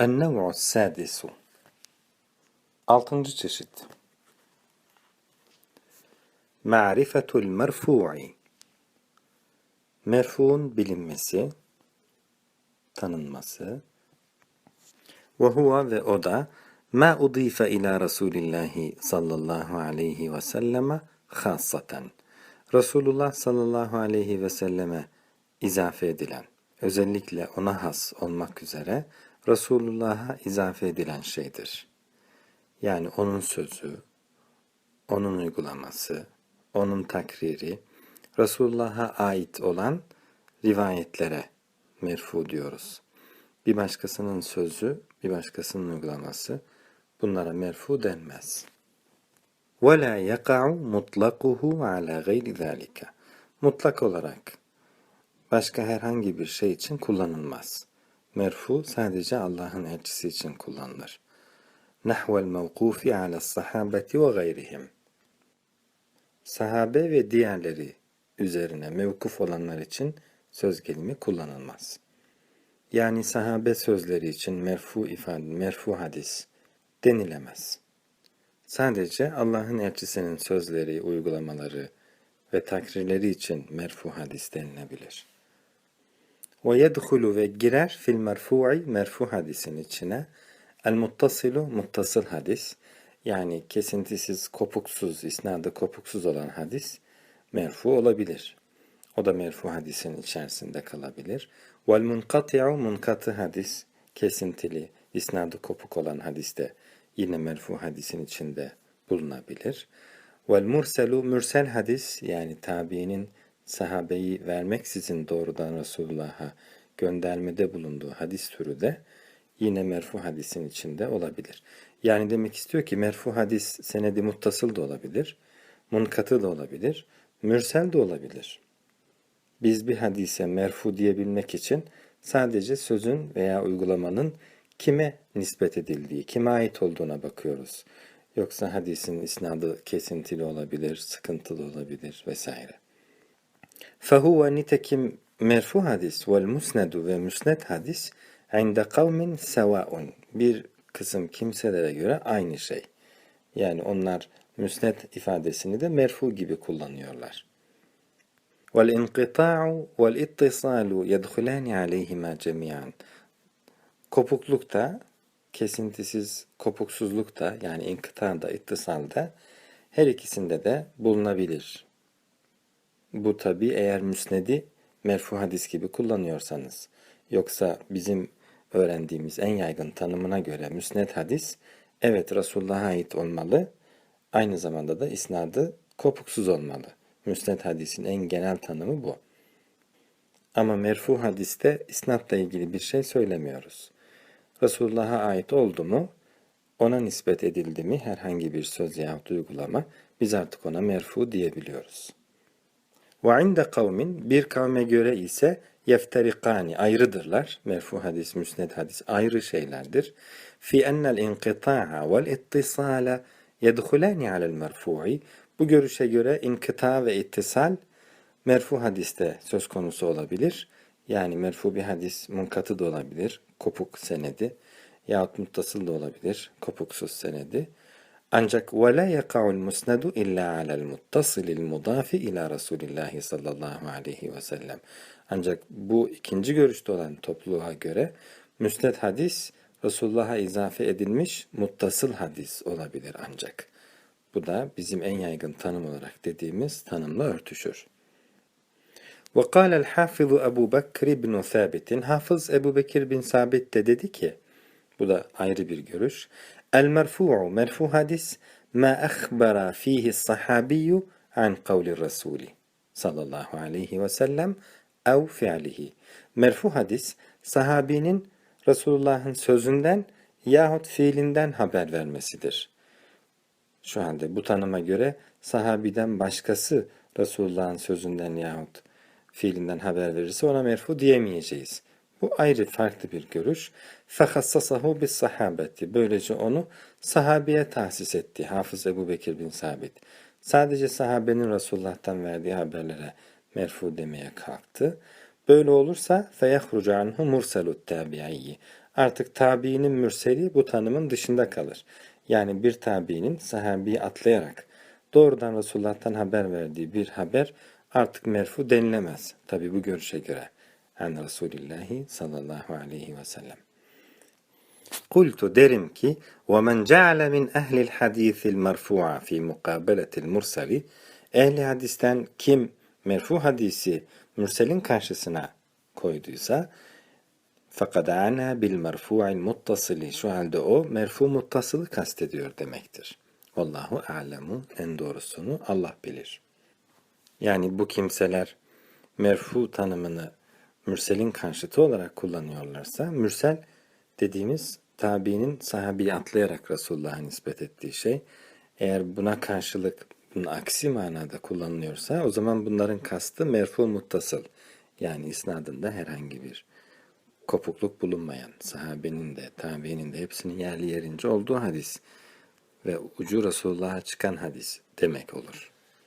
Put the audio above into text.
النوع السادس Altıncı çeşit Ma'rifetul merfu'i Merfu'un bilinmesi, tanınması ve huve ve o da ma udife ila Resulillahi sallallahu aleyhi ve selleme khassaten Resulullah sallallahu aleyhi ve selleme izafe edilen, özellikle ona has olmak üzere Resulullah'a izafe edilen şeydir. Yani onun sözü, onun uygulaması, onun takriri, Resulullah'a ait olan rivayetlere merfu diyoruz. Bir başkasının sözü, bir başkasının uygulaması bunlara merfu denmez. وَلَا يَقَعُ مُطْلَقُهُ عَلَى غَيْرِ ذَٰلِكَ Mutlak olarak başka herhangi bir şey için kullanılmaz. Merfu sadece Allah'ın elçisi için kullanılır. Nahvel mevkufi ala sahabeti ve gayrihim. Sahabe ve diğerleri üzerine mevkuf olanlar için söz gelimi kullanılmaz. Yani sahabe sözleri için merfu ifade, merfu hadis denilemez. Sadece Allah'ın elçisinin sözleri, uygulamaları ve takrirleri için merfu hadis denilebilir. Ve yedhulu ve girer fil merfu'i merfu hadisin içine el muttasilu muttasıl hadis yani kesintisiz, kopuksuz, isnadı kopuksuz olan hadis merfu olabilir. O da merfu hadisin içerisinde kalabilir. Vel munkati'u munkatı hadis kesintili, isnadı kopuk olan hadiste yine merfu hadisin içinde bulunabilir. Vel murselu mürsel hadis yani tabiinin sahabeyi vermeksizin doğrudan Resulullah'a göndermede bulunduğu hadis türü de yine merfu hadisin içinde olabilir. Yani demek istiyor ki merfu hadis senedi muttasıl da olabilir, munkatı da olabilir, mürsel de olabilir. Biz bir hadise merfu diyebilmek için sadece sözün veya uygulamanın kime nispet edildiği, kime ait olduğuna bakıyoruz. Yoksa hadisin isnadı kesintili olabilir, sıkıntılı olabilir vesaire. Fehuve nitekim merfu hadis vel musnedu ve müsned hadis inde kavmin sevaun. Bir kısım kimselere göre aynı şey. Yani onlar müsned ifadesini de merfu gibi kullanıyorlar. Vel inqita'u vel ittisalu yedhulani aleyhima cemiyan. Kopuklukta, kesintisiz kopuksuzlukta yani inkıtada, ittisalda her ikisinde de bulunabilir. Bu tabi eğer müsnedi merfu hadis gibi kullanıyorsanız. Yoksa bizim öğrendiğimiz en yaygın tanımına göre müsned hadis evet Resulullah'a ait olmalı. Aynı zamanda da isnadı kopuksuz olmalı. Müsned hadisin en genel tanımı bu. Ama merfu hadiste isnatla ilgili bir şey söylemiyoruz. Resulullah'a ait oldu mu, ona nispet edildi mi herhangi bir söz yahut uygulama biz artık ona merfu diyebiliyoruz. Ve inde kavmin bir kavme göre ise yefterikani ayrıdırlar. Merfu hadis, müsned hadis ayrı şeylerdir. Fi ennel inqita'a vel ittisala yedhulani alel merfu'i. Bu görüşe göre inkıta ve ittisal merfu hadiste söz konusu olabilir. Yani merfu bir hadis munkatı da olabilir, kopuk senedi yahut muttasıl da olabilir, kopuksuz senedi. Ancak ve la yaka'ul musnedu illa alel muttasilil mudafi ila Resulillahi sallallahu aleyhi ve sellem. Ancak bu ikinci görüşte olan topluluğa göre müsned hadis Resulullah'a izafe edilmiş muttasıl hadis olabilir ancak. Bu da bizim en yaygın tanım olarak dediğimiz tanımla örtüşür. وقال الحافظ أبو بكر بن ثابت Hafız Ebu Bekir bin Sabit de dedi ki bu da ayrı bir görüş. El merfu'u merfu hadis ma akhbara fihi sahabiyyu an kavli Rasuli sallallahu aleyhi ve sellem ev fi'lihi. Merfu hadis sahabinin Resulullah'ın sözünden yahut fiilinden haber vermesidir. Şu anda bu tanıma göre sahabiden başkası Resulullah'ın sözünden yahut fiilinden haber verirse ona merfu diyemeyeceğiz. Bu ayrı farklı bir görüş. Fehassasahu bis. Böylece onu sahabeye tahsis etti. Hafız Ebu Bekir bin Sabit. Sadece sahabenin Resulullah'tan verdiği haberlere merfu demeye kalktı. Böyle olursa feyahrucu anhu murselut tabi'iyyi. Artık tabiinin mürseli bu tanımın dışında kalır. Yani bir tabiinin sahabeyi atlayarak doğrudan Resulullah'tan haber verdiği bir haber artık merfu denilemez. Tabi bu görüşe göre An Resulillahi sallallahu aleyhi ve sellem. Kultu derim ki وَمَنْ جَعَلَ مِنْ اَهْلِ الْحَد۪يثِ الْمَرْفُوعَ ف۪ي مُقَابَلَةِ الْمُرْسَلِ Ehli hadisten kim merfu hadisi mürselin karşısına koyduysa fakat ana bil merfu'il muttasili şu halde o merfu muttasılı kastediyor demektir. Allahu alemu en doğrusunu Allah bilir. Yani bu kimseler merfu tanımını mürselin karşıtı olarak kullanıyorlarsa mürsel dediğimiz tabiinin sahabeyi atlayarak Resulullah'a nispet ettiği şey eğer buna karşılık bunun aksi manada kullanılıyorsa o zaman bunların kastı merfu muttasıl yani isnadında herhangi bir kopukluk bulunmayan sahabenin de tabiinin de hepsinin yerli yerince olduğu hadis ve ucu Resulullah'a çıkan hadis demek olur.